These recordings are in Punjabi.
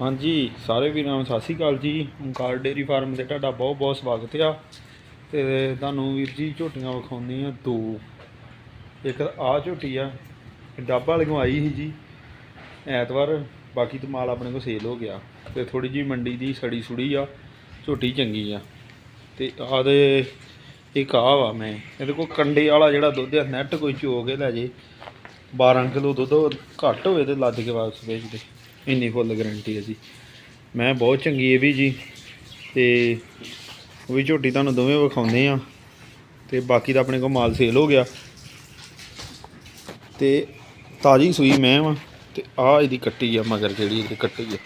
ਹਾਂਜੀ, ਸਾਰੇ ਵੀਰਾਂ ਨੂੰ ਸਤਿ ਸ਼੍ਰੀ ਅਕਾਲ ਜੀ। ਓਂਕਾਰ ਡੇਰੀ ਫਾਰਮ ਤੇ ਤੁਹਾਡਾ ਬਹੁਤ ਬਹੁਤ ਸਵਾਗਤ ਆ। ਤੇ ਤੁਹਾਨੂੰ ਵੀਰ ਜੀ ਝੋਟੀਆਂ ਵਿਖਾਉਂਦੇ ਆ ਦੋ। ਇੱਕ ਆ ਝੋਟੀ ਆ ਇਹ ਡੱਬਾ ਵਾਲੀਆਂ ਆਈ ਸੀ ਜੀ, ਐਤਵਾਰ, ਬਾਕੀ ਤਾਂ ਮਾਲ ਆਪਣੇ ਕੋਲ ਸੇਲ ਹੋ ਗਿਆ। ਤੇ ਥੋੜੀ ਜੀ ਮੰਡੀ ਦੀ ਸੜੀ ਸੁੜੀ ਆ, ਝੋਟੀ ਚੰਗੀ ਆ। ਤੇ ਆਹ ਦੇ ਇੱਕ ਆ ਵਾ ਮੈਂ, ਇਹਦੇ ਕੋਲ ਕੰਡੇ ਵਾਲਾ ਜਿਹੜਾ ਦੁੱਧ ਆ ਨੈਟ ਕੋਈ ਚੋ ਕੇ ਲੈ ਜੇ 12 ਕਿਲੋ ਦੁੱਧ ਘੱਟ ਹੋਵੇ ਤੇ ਲੱਦ ਕੇ ਵਾਪਸ ਵੇਚਦੇ ਇੰਨੀ ਫੁੱਲ ਗਾਰੰਟੀ ਹੈ ਜੀ। ਮੈਂ ਬਹੁਤ ਚੰਗੀ ਇਹ ਵੀ ਜੀ। ਤੇ ਉਹ ਵੀ ਝੋਟੀ ਤੁਹਾਨੂੰ ਦੋਵੇਂ ਵਿਖਾਉਂਦੇ ਆ ਤੇ ਬਾਕੀ ਦਾ ਆਪਣੇ ਕੋਲ ਮਾਲ ਸੇਲ ਹੋ ਗਿਆ। ਤੇ ਤਾਜੀ ਸੂਈ ਮੈਂ ਵਾ। ਤੇ ਆ ਇਹਦੀ ਕੱਟੀ ਆ ਮਗਰ ਜਿਹੜੀ ਇਹਦੀ ਕੱਟੀ ਆ।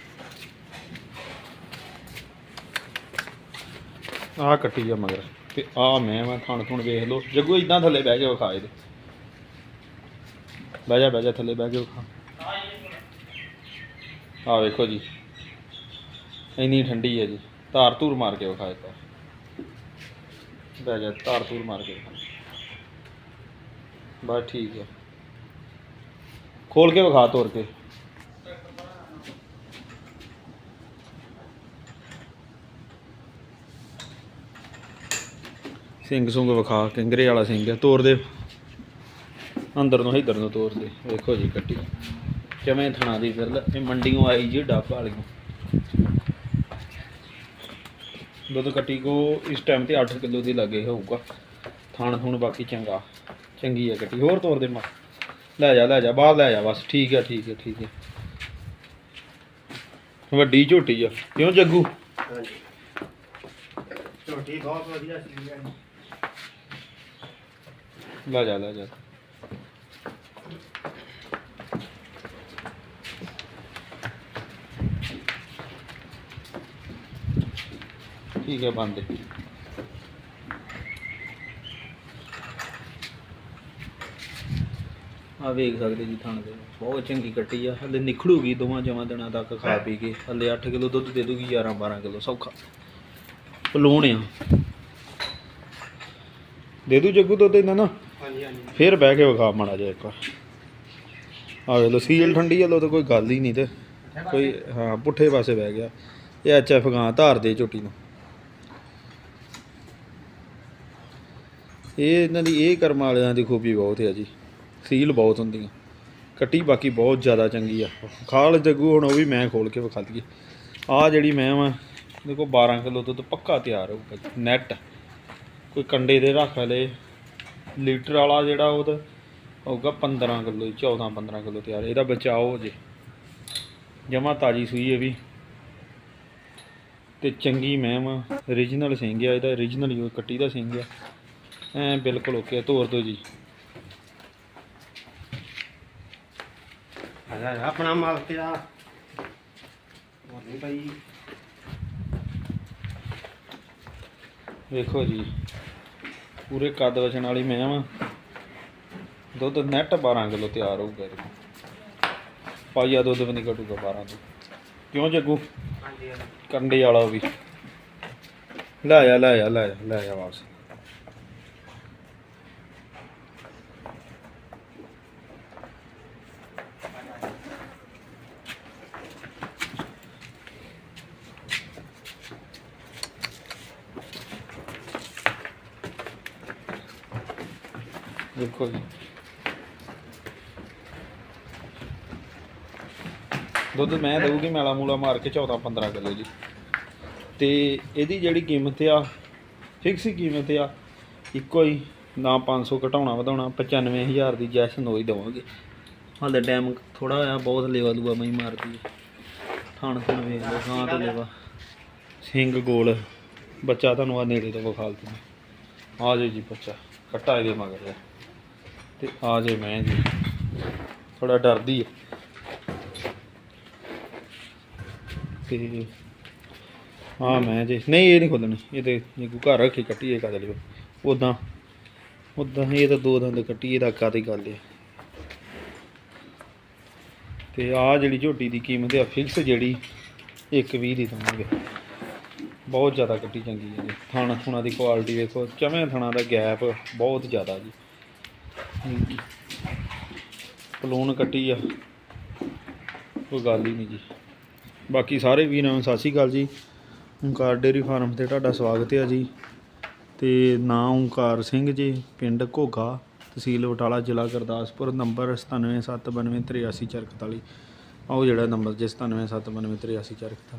ਆ ਕੱਟੀ ਆ ਮਗਰ। ਤੇ ਆ ਮੈਂ ਵਾ, ਥਣ ਥੁਣ ਵੇਖ ਲਓ। ਜੱਗੂ ਇਦਾਂ ਥੱਲੇ ਬਹਿ ਕੇ ਵਿਖਾ ਇਹਦੇ। ਬਹਿ ਜਾ ਬਹਿ ਜਾ, ਥੱਲੇ ਬਹਿ ਕੇ ਵਿਖਾ। ਆ ਵੇਖੋ ਜੀ। ਇੰਨੀ ਠੰਡੀ ਹੈ ਜੀ। ਧਾਰ ਧੂਰ ਮਾਰ ਕੇ ਵਿਖਾ ਦਿੱਤਾ। ਬਹਿ ਜਾ, ਧਾਰ ਧੂਰ ਮਾਰ ਕੇ ਵਿਖਾ। ਬਸ ਠੀਕ ਹੈ। ਖੋਲ ਕੇ ਵਿਖਾ ਤੋਰ ਕੇ। ਸਿੰਘ ਸੁੰਗ ਵਿਖਾ, ਕਿੰਗਰੇ ਵਾਲਾ ਸਿੰਘ ਹੈ। ਤੋਰ ਦੇ। ਅੰਦਰ ਨੂੰ, ਇੱਧਰ ਨੂੰ ਤੋੜ ਦੇ। ਵੇਖੋ ਜੀ, ਕੱਟੀ। ਕਿਵੇਂ ਥਣਾ ਦੀ ਫਿਰ ਇਹ ਮੰਡੀੋਂ ਆਈ ਜੀ ਡੱਬ ਵਾਲੀਆਂ ਦੁੱਧ ਕੱਟੀ ਕੋ ਇਸ ਟਾਈਮ ਤੇ 8 ਕਿਲੋ ਦੀ ਲੱਗੇ ਹੋਊਗਾ। ਥਣ ਥੁਣ ਬਾਕੀ ਚੰਗਾ ਚੰਗੀ ਹੈ ਕੱਟੀ। ਹੋਰ ਤੋਰ ਦੇ ਮਾ। ਲੈ ਜਾ ਲੈ ਜਾ ਬਾਹਰ ਲੈ ਜਾ ਬਸ। ਠੀਕ ਹੈ ਠੀਕ ਹੈ ਠੀਕ ਹੈ ਵੱਡੀ ਝੋਟੀ ਆ। ਕਿਉਂ ਜੱਗੂ? ਹਾਂਜੀ। ਝੋਟੀ ਬਹੁਤ ਵਧੀਆ ਸੀ ਲੈ ਜਾ ਲੈ ਜਾ। ਠੀਕ ਹੈ ਬੰਦ। ਆ ਵੇਖ ਸਕਦੇ ਜੀ ਥਣ ਦੇ। ਬਹੁਤ ਚੰਗੀ ਕੱਟੀ ਆ। ਹਲੇ ਨਿਖੜੂਗੀ ਦੋਵਾਂ ਜਮਾਂ ਦਿਨਾਂ ਤੱਕ ਖਾ ਪੀ ਕੇ। ਹਲੇ 8 ਕਿਲੋ ਦੁੱਧ ਦੇ ਦੂਗੀ 11 12 ਕਿਲੋ ਸੌਖਾ। ਪਲੂਣ ਆ। ਦੇ ਦੂ ਜੱਗੂ ਦੁੱਧ ਇਹਨਾਂ ਨਾ? ਹਾਂਜੀ ਹਾਂਜੀ। ਫੇਰ ਬਹਿ ਕੇ ਵਿਖਾ ਮਾੜਾ ਜਿਹਾ ਇੱਕ ਆ ਵੇ ਲੋ ਸੀਲ ਠੰਡੀ ਆ ਲੋ ਤਾਂ ਕੋਈ ਗੱਲ ਹੀ ਨਹੀਂ ਤੇ। ਕੋਈ ਹਾਂ ਪੁੱਠੇ ਪਾਸੇ ਬਹਿ ਗਿਆ। ਇਹ ਐਚ ਐਫ ਗਾਂ ਧਾਰ ਦੇ ਝੋਟੀ ਨੂੰ। ਇਹ ਇਹਨਾਂ ਦੀ, ਇਹ ਕਰਮ ਵਾਲਿਆਂ ਦੀ ਖੂਬੀ ਬਹੁਤ ਹੈ ਜੀ। ਸੀਲ ਬਹੁਤ ਹੁੰਦੀਆਂ। ਕੱਟੀ ਬਾਕੀ ਬਹੁਤ ਜ਼ਿਆਦਾ ਚੰਗੀ ਆ। ਖਾਲ ਜੱਗੂ ਹੁਣ ਉਹ ਵੀ ਮੈਂ ਖੋਲ ਕੇ ਵਿਖਾ ਦਈਏ। ਆ ਜਿਹੜੀ ਮੈਂ ਵਾ, ਦੇਖੋ 12 ਕਿਲੋ ਦੁੱਧ ਪੱਕਾ ਤਿਆਰ ਹੋਊਗਾ ਜੀ ਨੈਟ ਕੋਈ ਕੰਡੇ ਦੇ ਰੱਖ ਲਏ, ਲੀਟਰ ਵਾਲਾ ਜਿਹੜਾ ਉਹ ਤਾਂ ਹੋਊਗਾ 15 ਕਿਲੋ 14 15 ਕਿਲੋ ਤਿਆਰ। ਇਹਦਾ ਬਚਾਓ ਜੇ। ਜਮਾ ਤਾਜੀ ਸੂਈ ਇਹ ਵੀ। ਤੇ ਚੰਗੀ ਮੈਮ origignal ਸਿੰਘ ਆ ਇਹਦਾ origignal ਜੋ ਕੱਟੀ ਦਾ ਸਿੰਘ ਆ ਐ ਬਿਲਕੁਲ ਓਕੇ ਤੋਰ ਦੋ ਜੀ। ਆ ਆਪਣਾ ਮਾਲ ਤੇ ਆ ਹੋਰ ਨਹੀਂ ਭਾਈ ਵੇਖੋ ਜੀ ਪੂਰੇ ਕੱਦ ਵਜਣ ਵਾਲੀ ਮੈਂ ਵਾ। ਦੁੱਧ ਨੈਟ 12 ਕਿਲੋ ਤਿਆਰ ਹੋਊਗਾ ਇਹਦੇ ਕੋਲ। ਪਾਈਆ ਦੁੱਧ ਵੀ ਨਹੀਂ ਘਟੂਗਾ 12 ਤੋਂ। ਕਿਉਂ ਜੱਗੂ? ਕੰਡੇ ਵਾਲਾ ਵੀ। ਲੈ ਲੈ ਜਾ ਲੈ ਜਾ ਵਾਪਸ। ਦੇਖੋ ਜੀ। ਦੁੱਧ ਮੈਂ ਦਊਗੀ ਮੈਲਾ ਮੂਲਾ ਮਾਰ ਕੇ 14 15 ਕਿਲੋ ਜੀ। ਤੇ ਇਹਦੀ ਜਿਹੜੀ ਕੀਮਤ ਆ ਫਿਕਸ ਹੀ ਕੀਮਤ ਆ ਇੱਕੋ ਹੀ ਨਾ 500 ਘਟਾਉਣਾ ਵਧਾਉਣਾ 95000 ਦੀ ਜੈਸਨ ਹੋਈ ਦੇਵਾਂਗੇ। ਹਾਲੇ ਟਾਈਮ ਥੋੜਾ ਹੋਇਆ ਬਹੁਤ ਲੇਵਾ ਲੂਆ ਮਈ ਮਾਰਦੀ ਹੈ ਥਣ ਥਣ ਵੇਖ ਲਓ ਗਾਂ ਤੇ ਲੇਵਾ। ਸਿੰਘ ਗੋਲ ਬੱਚਾ ਤੁਹਾਨੂੰ ਆ ਨੇੜੇ ਤੋਂ ਵਿਖਾਲ ਦਿੰਦਾ। ਆ ਜੇ ਜੀ ਬੱਚਾ ਕੱਟਾ ਇਹਦੇ ਮਗਰ। ਆ। ਤੇ ਆ ਜੇ ਮੈਂ ਜੀ। ਥੋੜਾ ਡਰਦੀ ਹੈ ਤੇ ਹਾਂ, ਮੈਂ ਜੇ। ਨਹੀਂ, ਇਹ ਨਹੀਂ ਖੋਲਣੀ ਇਹ ਤੇ ਜੇ ਕੋਈ ਘਰ ਰੱਖੀ ਕੱਟੀ, ਇਹ ਕਦ ਲਿਓ। ਉਦਾਂ ਉਦਾਂ ਇਹ ਤਾਂ ਦੋ ਦੰਦ ਕੱਟੀ ਇਹਦਾ ਕਾਦੀ ਗੱਲ ਹੈ ਤੇ ਆ ਜਿਹੜੀ ਝੋਟੀ ਦੀ ਕੀਮਤ ਆ ਫਿਕਸ ਜਿਹੜੀ 120 ਦੀ ਦਵਾਂਗੇ। ਬਹੁਤ ਜ਼ਿਆਦਾ ਕੱਟੀ ਚੰਗੀ ਹੈ ਜੀ। ਥਾਣਾ ਥੁਣਾ ਦੀ ਕੁਆਲਿਟੀ ਵੇਖੋ, ਚਵੇਂ ਥਣਾ ਦਾ ਗੈਪ ਬਹੁਤ ਜ਼ਿਆਦਾ ਜੀ। ਪਲੂਣ ਕੱਟੀ ਆ। ਕੋਈ ਗੱਲ ਹੀ ਨਹੀਂ ਜੀ। ਬਾਕੀ ਸਾਰੇ ਵੀਰਾਂ ਨੂੰ ਸਤਿ ਸ਼੍ਰੀ ਅਕਾਲ ਜੀ। ਓਂਕਾਰ ਡੇਰੀ ਫਾਰਮ ਤੇ ਤੁਹਾਡਾ ਸਵਾਗਤ ਹੈ ਜੀ। ਤੇ ਨਾਂ ਓਂਕਾਰ ਸਿੰਘ ਜੀ, ਪਿੰਡ ਘੋਗਾ, ਤਹਿਸੀਲ ਬਟਾਲਾ, ਜ਼ਿਲ੍ਹਾ ਗੁਰਦਾਸਪੁਰ, ਨੰਬਰ 9792938441 ਆਓ ਜਿਹੜਾ ਨੰਬਰ ਜੇ 9792938441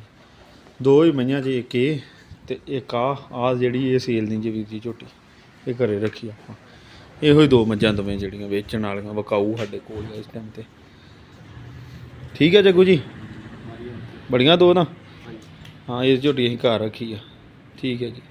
ਦੋ ਹੀ ਮਈਆਂ ਜੀ, ਇੱਕ ਇਹ ਤੇ ਇੱਕ ਆ ਆ ਜਿਹੜੀ ਇਹ ਸੇਲ ਨਹੀਂ ਜੀ ਵੀਰ ਜੀ ਝੋਟੀ। ਇਹ ਘਰੇ ਰੱਖੀ ਆਪਾਂ। ਇਹੋ ਹੀ ਦੋ ਮੱਝਾਂ ਦੋਵੇਂ ਜਿਹੜੀਆਂ ਵੇਚਣ ਵਾਲੀਆਂ ਵਕਾਊ ਸਾਡੇ ਕੋਲ ਇਸ ਟਾਈਮ ਤੇ। ਠੀਕ ਹੈ ਜੱਗੂ ਜੀ? ਬੜੀਆਂ ਦੋ ਨਾ? ਹਾਂ ਇਹ ਝੋਟੀ ਅਸੀਂ ਘਰ ਰੱਖੀ ਆ। ਠੀਕ ਹੈ ਜੀ।